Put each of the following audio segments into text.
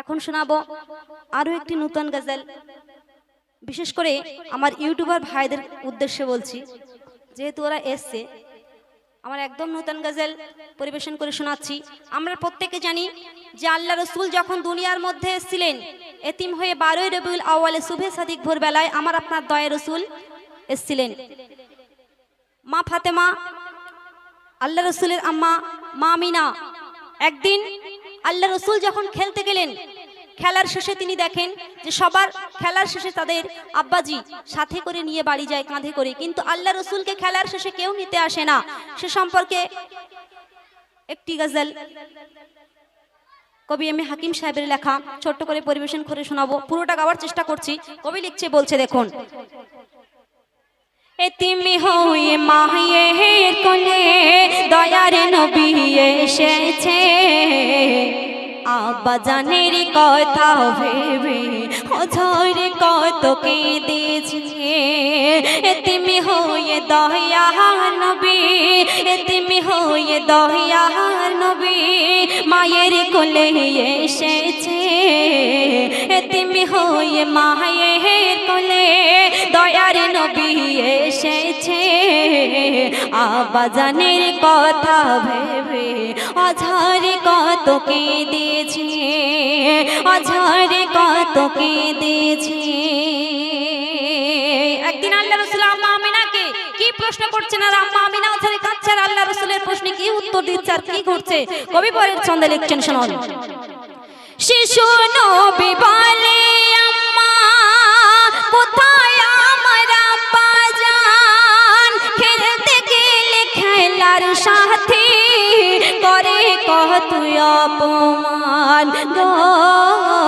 এখন শোনাবো আরও একটি নূতন গজল। বিশেষ করে আমার ইউটিউবার ভাইদের উদ্দেশ্যে বলছি, যেহেতু ওরা এসছে, আমার একদম নূতন গজল পরিবেশন করে শোনাচ্ছি। আমরা প্রত্যেকে জানি যে আল্লাহ রসুল যখন দুনিয়ার মধ্যে এসেছিলেন, এতিম হয়ে বারোই রবিউল আওয়ালে শুভে সাদিক ভোরবেলায় আমার আপনার দয়া রসুল এসেছিলেন। মা ফাতেমা, আল্লাহ রসুলের আম্মা, মা মিনা একদিন আল্লাহ রসুল যখন খেলতে গেলেন, খেলার শেষে তিনি দেখেন যে সবার খেলার শেষে তাদের আব্বাজি সাথে করে নিয়ে বাড়ি যায়, কাঁধে করে। কিন্তু আল্লাহ রসুলকে খেলার শেষে কেউ নিতে আসে না। সে সম্পর্কে একটি গজল কবি আমি হাকিম সাহেবের লেখা, ছোট্ট করে পরিবেশন করে শোনাবো। পুরোটা গাওয়ার চেষ্টা করছি। কবি লিখছে, বলছে, দেখুন। এতিমি হয়ে মাহিয়ের কোলে দয়ার নবী এসেছে। আব্বা জানের কথা ভেবে অঝরে কত কেঁদেছে। এতিমি হয়ে দয়া নবী এতিমি হয়ে দয়া নবী, মায়ের কোলে এসেছে। এতিমি হয়ে মায়ের কোলে দয়ার নবী এসেছে আবাজানের কথা ভেবে অঝরে কত কেঁদেছে অঝরে কত কেঁদেছে একদিন আল্লাহ রসুল আম্মা আমিনাকে কি প্রশ্ন করছেন? আর আম্মা আমিনা অঝরে কাঁদছে আর আল্লাহ রসুলের প্রশ্নে কি উত্তর দিচ্ছে আর কি করছে? কবি পরের ছন্দে লিখছেন, শোনান। শিশু নবী বলে তুই অপমান। গো না।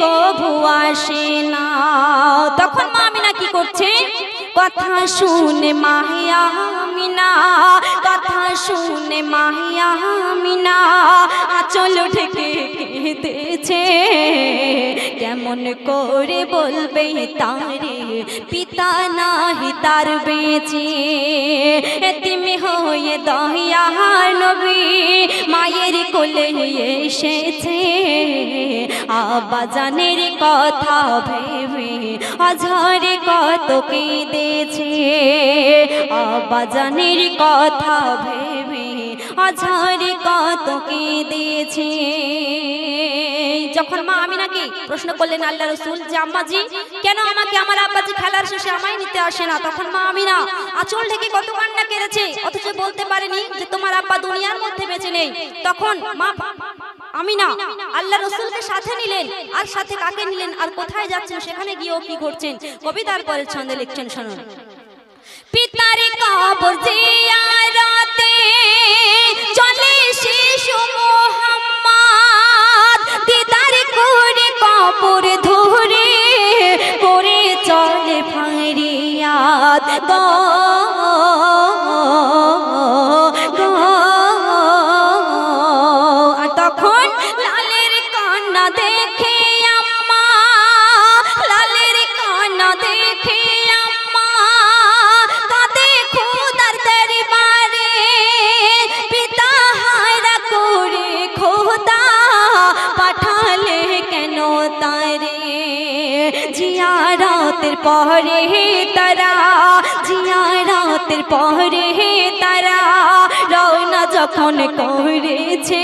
কভু আসে না? তখন মামিনা কি করছে? কথা শুনে মাহিয়া মিনা কথা শুনে মাহিয়া মিনা আচল ঠেকে কেঁদেছে। কেমন করে বলবে তারে? পিতা নাহি তার বেঁচে। এতিমি হয়ে দহিয়ার নবী, মায়ের কোলে এসেছে। আবাজানের কথা ভেবে অঝরে কত কেঁদেছে। আবাজানের কথা ভেবে অঝরে কত কেঁদেছে যখন মা আমি নাকি প্রশ্ন করলেন, আল্লাহ রসুল, যে আম্মাজি, কেন আমাকে আমার আব্বাজি খেলার শেষে আমায় নিতে আসে না? তখন মা আমি না আঁচল ঢেকে কত কান্না কেড়েছে, অথচ বলতে পারেনি যে তোমার আব্বা দুনিয়ার মধ্যে বেঁচে নেই। তখন মা আমি না আল্লাহ রসুলকে সাথে নিলেন, আর সাথে কাকে নিলেন, আর কোথায় যাচ্ছেন, সেখানে গিয়েও কি করছেন, কবিতার পরের ছন্দে লিখছেন, শুনুন। পিতার কবর জিয়ারতে 来吧 জিয়ারতের পরে তারা জিয়ারতের পরে তারা, রওনা যখন করেছে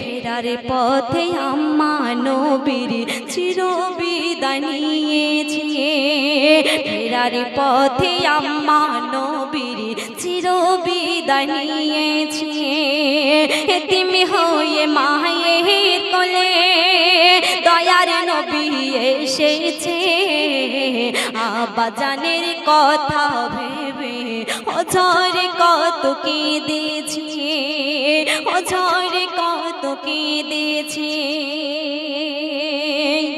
ফেরার পথে আম্মা নবীর চির বিদায় নিয়েছে। ফেরার পথে আম্মা নবীর চির বিদায় নিয়েছে। এতিমি হয়ে মায়ের কোলে দয়ার নবী এসেছে। আবাজানের কথা ভেবে অঝরে কত কেঁদেছে অঝরে কত কেঁদেছে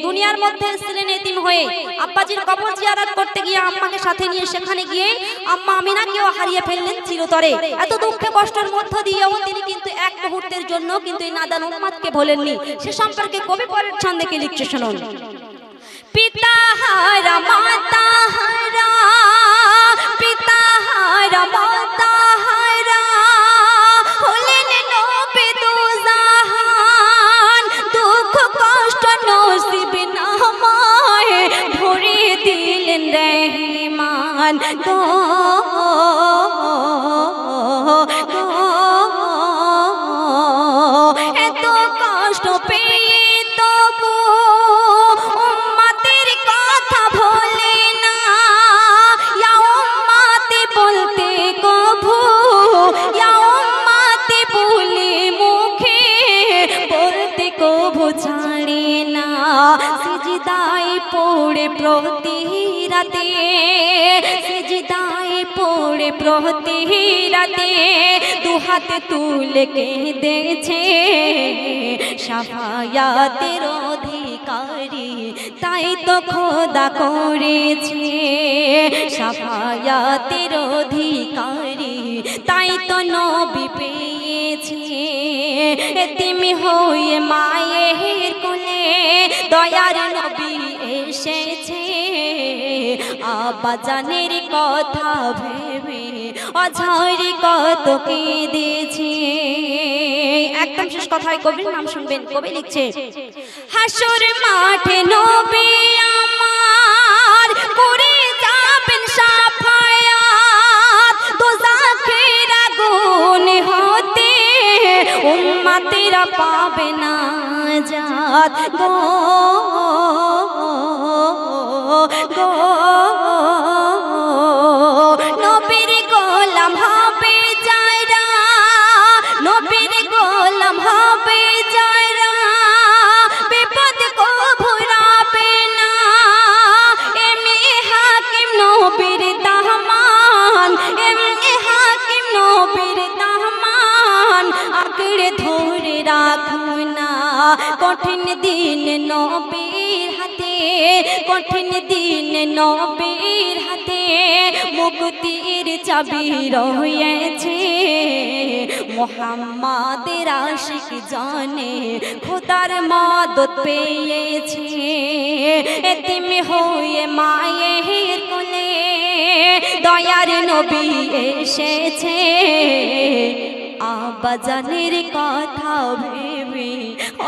দুনিয়ার মধ্যে এসেছিলেন এতিম হয়ে আব্বাজির কবর জিয়ারত করতে গিয়ে আম্মাকে সাথে নিয়ে সেখানে গিয়ে আম্মা আমিনাকেও হারিয়ে ফেললেন চিরতরে। এত দুঃখে কষ্টের মধ্য দিয়েও তিনি কিন্তু এক মুহূর্তের জন্য কিন্তু এই নাদান উম্মাদকে ভোলেননি। সে সম্পর্কে কবি পরের ছন্দে কি লিখছে শুনুন? পিতা হারা মাতা হারা পিতা হারা মাতা হারা হলেন নবী দুজাহান দুঃখ কষ্ট নসিব নামায় ভরে সিজদায় পড়ে প্রতি রাতে, সিজদায় পড়ে প্রতি রাতে, দু হাতে তুলে কেঁদেছে সাফায়াতের অধিকারী। তাই তো খোদা করেছে সাফায়াতের অধিকারী। তাই তো নবী পেয়েছে তিমি হয়ে কোলে দয়ার নবী এসেছে। আবাজানের কথা ভেবে অঝারি কত দিয়েছে। একদম শেষ কথায় কবির নাম শুনবেন, কবি লিখছে, হাসুর মাঠে নবী আমার করে যাবেন সাফায়াত। দোজাখের আগুন হতে উম্মাতেরা পাবে না। জাত গো গো কঠিন দিন নবীর হাতে, কঠিন দিন নবীর হাতে মুক্তির চাবি রয়েছে। মোহাম্মদের আশিক জানে খোদার মদত পেয়েছে। এতিম হয়ে মায়ের কোলে দয়ার নবী এসেছে। আবাজানের কথা ভেবে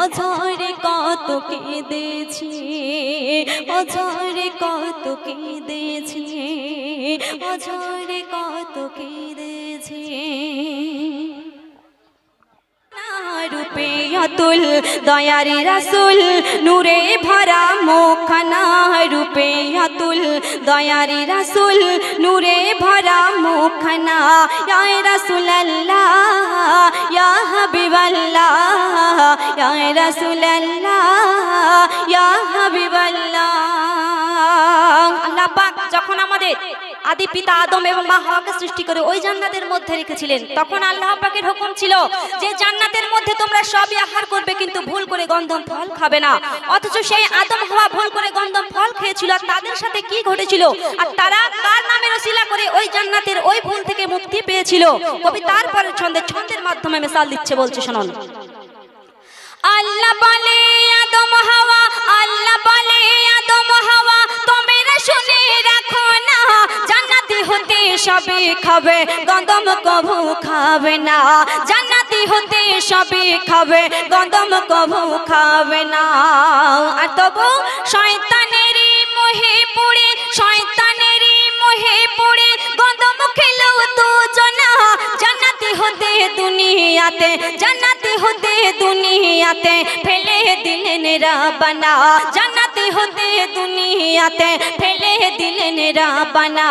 অঝরে কত কেঁদেছি, অঝরে কত কেঁদেছি, অঝরে কত কেঁদেছি। রূপে অতুল, দয়ারি রাসুল, নূরে ভরা মুখানা রূপে অতুল দয়ারি রাসুল, নূরে ভরা মুখনা। ইয়া রাসুল আল্লাহ ইয়া হাবিব আল্লাহ ইয়া রাসুল আল্লাহ ইয়া আল্লাহ পাক যখন আমাদের আদি পিতা আদম এবং মা হাওয়াকে সৃষ্টি করে ওই জান্নাতের মধ্যে রেখেছিলেন, তখন আল্লাহ হুকুম ছিল যে জান্নাতের মধ্যে তোমরা সবই আহার করবে কিন্তু ভুল করে গন্ধম ফল খাবে না। অথচ সেই আদম হাওয়া ভুল করে গন্ধম ফল খেয়েছিল তাদের সাথে কি ঘটেছিল? আর তারা কার নামে রসিলা করে ওই জান্নাতের ওই ভুল থেকে মুক্তি পেয়েছিল? কবি তারপরে ছন্দের ছন্দের মাধ্যমে মিসাল দিচ্ছে, বলছে, শুনুন। আল্লাহ বলে আদম হাওয়া, আল্লাহ বলে আদম হাওয়া, তোমরা শুনে রাখো না, জান্নাতি হতে সবে খাবে গন্ধম কভু খাবে না। জান্নাতি হতে সবে খাবে গন্ধম কভু খাবে না। আর তবু শয়তানেরই হতে দুনিয়াতে, জান্নাতি হতে দুনিয়াতে, ফেলে দিলেন রাবানা। জান্নাতি হতে দুনিয়াতে, ফেলে দিলেন রাবানা।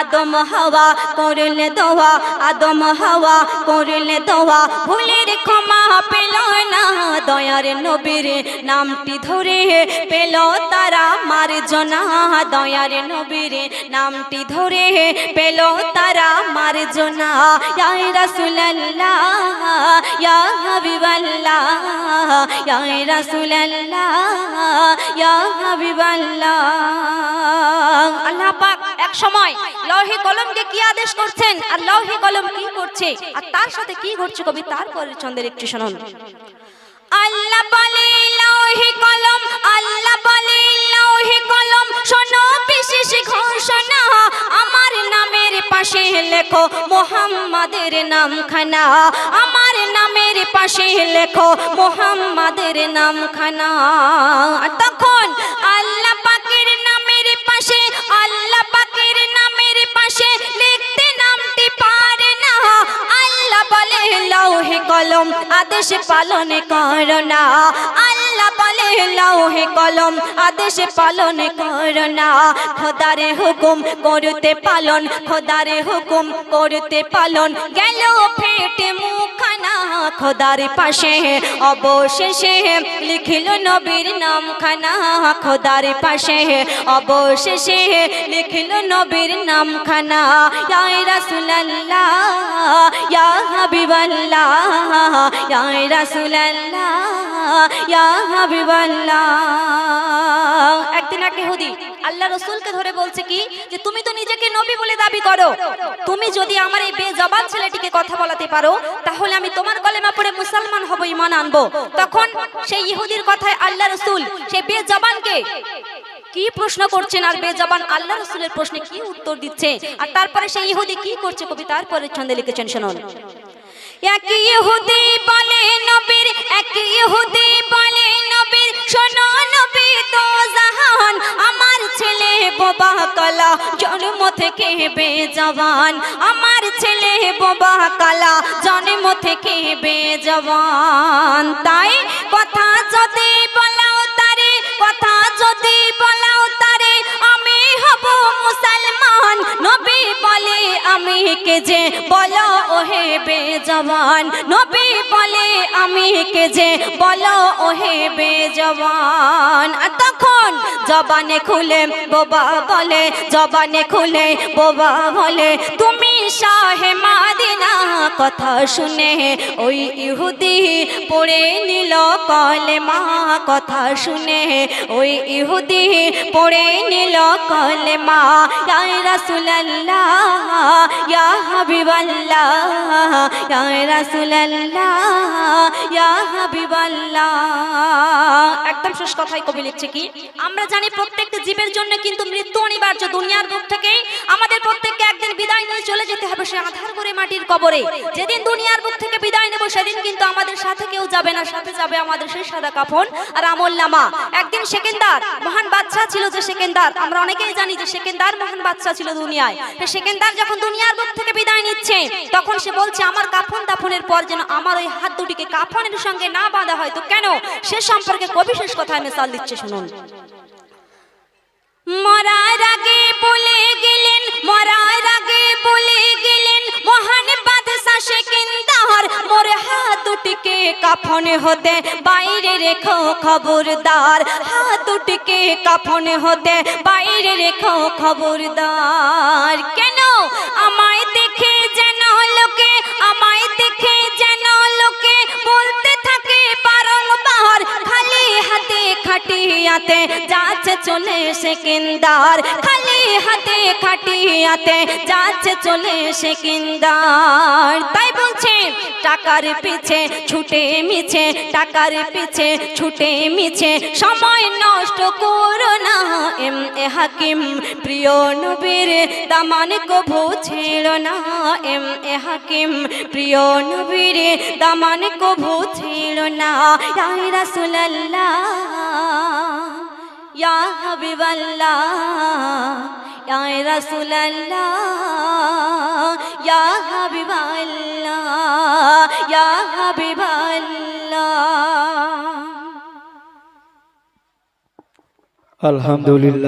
আদম হাওয়া করলে দোয়া, আদম হাওয়া করলে দোয়া। ভুলের ক্ষমা পেল না দয়ার নবীর নামটি ধরে, পেল তারা মার্জনা দয়ার নবীর নামটি ধরে, পেল তারা মার্জনা ইয়া রাসূলুল্লাহ ইয়া হাবিবাল্লাহ ইয়া রাসূলুল্লাহ ইয়া হাবিবাল্লাহ। আল্লাহ পাক এক সময় লৌহে কলমকে কি আদেশ করছেন? আর লৌহে কলম কি করছে? আর তার সাথে কি ঘটছে কবি? তারপরের ছন্দের একটু শুনুন। আল্লাহ বলে লৌহে কলম আল্লাহ বলে লৌহে কলম, শোনো বিশেষ ঘোষণা। আমার নামের পাশে লেখো মোহাম্মদের নামখানা। আমার নামের পাশে লেখো মোহাম্মদের নামখানা। তখন আল্লাহ পাকের নামের পাশে, আল্লাহ পাকের নামের পাশে লিখতে নামটি পারে না। আল্লাহ বলে লৌহে কলম, আদেশ পালন করো না। আল্লাহ লৌহে কলম, আদেশ পালন করো না। খোদারে হুকুম করতে পালন, খোদারে হুকুম করতে পালন। গেল ফেটে মুখানা খোদার পাশে। অবশেষে লিখিল নবীর নাম খানা খোদার পাশে। অবশেষে লিখিল নবীর নাম খানা ইয়া রাসূলুল্লাহ, ইয়া হাবিবাল্লাহ। ইয়া ইহুদি আল্লাহ রসুলকে ধরে বলছে কি, যে তুমি তো নিজেকে নবী বলে দাবি করো। তুমি যদি আমার এই বেজবান ছেলেটিকে কথা বলাতে পারো, তাহলে আমি তোমার কলেমা পড়ে মুসলমান হব ইমান আনব। তখন সেই ইহুদির কথায় আল্লাহ রসুল, সেই বেজবানকে কি প্রশ্ন করছেন? আর বেজবান আল্লাহ রসুলের প্রশ্নে কি উত্তর দিচ্ছে? আর তারপরে সেই ইহুদি কি করছে? কবি তারপরে ছন্দে লিখেছেন, শুনুন। এক ইহুদি বলে, নবীর, এক ইহুদি বলে নবীর, শোনো নবী তো জাহান। আমার ছেলে বোবা কালা, জন্ম থেকে বেজবান। আমার ছেলে বোবা কালা, জন্ম থেকে বেজবান। তাই কথা যদি বলাও তারে, কথা যদি বলাও তারে, আমি হব মুসলমান। নবী বলে আমি কে যে বলো, ওহে বেজবান। নবী বলে আমি কে যে বলো, ওহে বেজবান তখন জবানে খুলে বোবা বলে, জবানে খুলে বোবা বলে, তুমি শাহে মাদিনা, কথা শুনে ওই ইহুদি পড়ে নিল কলেমা, কথা শুনে ওই ইহুদি পড়ে নিল কলেমা ইয়া রাসূলুল্লাহ, ইয়া হাবিবাল্লাহ, ইয়া রাসূলুল্লাহ একদম শেষ কথাই কবি লিখছে কি? আমরা জানি প্রত্যেকটা জীবের জন্য কিন্তু মৃত্যু অনিবার্য দুনিয়ার আমাদের প্রত্যেককে একদিন বিদায় নিয়ে চলে যেতে হবে সে আধার করে মাটির কবরে। যেদিন দুনিয়ার থেকে বিদায় সেদিন কিন্তু আমাদের সাথে কেউ যাবে না, সাথে যাবে আমাদের সেই সাদা কাফন আর আমল নামা। একদিন সেকেন্দার, মহান বাদশাহ ছিল যে সেকেন্দার। আমরা অনেকেই জানি যে সেকেন্দার মহান বাদশাহ ছিল দুনিয়ায়। সেকেন্দার যখন দুনিয়ার বুক থেকে বিদায় নিচ্ছে, তখন সে বলছে, আমার কাফন দাফনের পর যেন আমার ওই হাত দুটিকে কাফনের সঙ্গে না বাঁধা হয়, তো কেন? সে সম্পর্কে কবি শেষ কথায় মেসাল দিচ্ছে, শুনুন। মরার আগে বলে গেলেন, মরার আগে বলে গেলেন, মহান বাদশাহ সেকেন্দার মোর হাত দুটিকে কাফনে হতে, বাইরে রেখো খবরদার। হাত দুটিকে কাফনে হতে, বাইরে রেখো খবরদার। কেন? আমায় দেখে চলে সেকেন্দার খালি হাতে খাটিয়াতে যাচ্ছে চলে সেকেন্দার তাই বলছে, টাকার পিছে ছুটে মিছে, টাকার পিছে ছুটে মিছে, সময় নষ্ট করো না এম এ হাকিম। প্রিয় নবীর দামান কভু ছেড়ো না এম এ হাকিম। প্রিয় নবীর দামান কভু ছেড়ো না রাসূলুল্লাহ। ইয়া হাবিবাল্লাহ ইয়া রাসূলুল্লাহ ইয়া হাবিবাল্লাহ ইয়া হাবিবাল্লাহ। আলহামদুলিল্লাহ।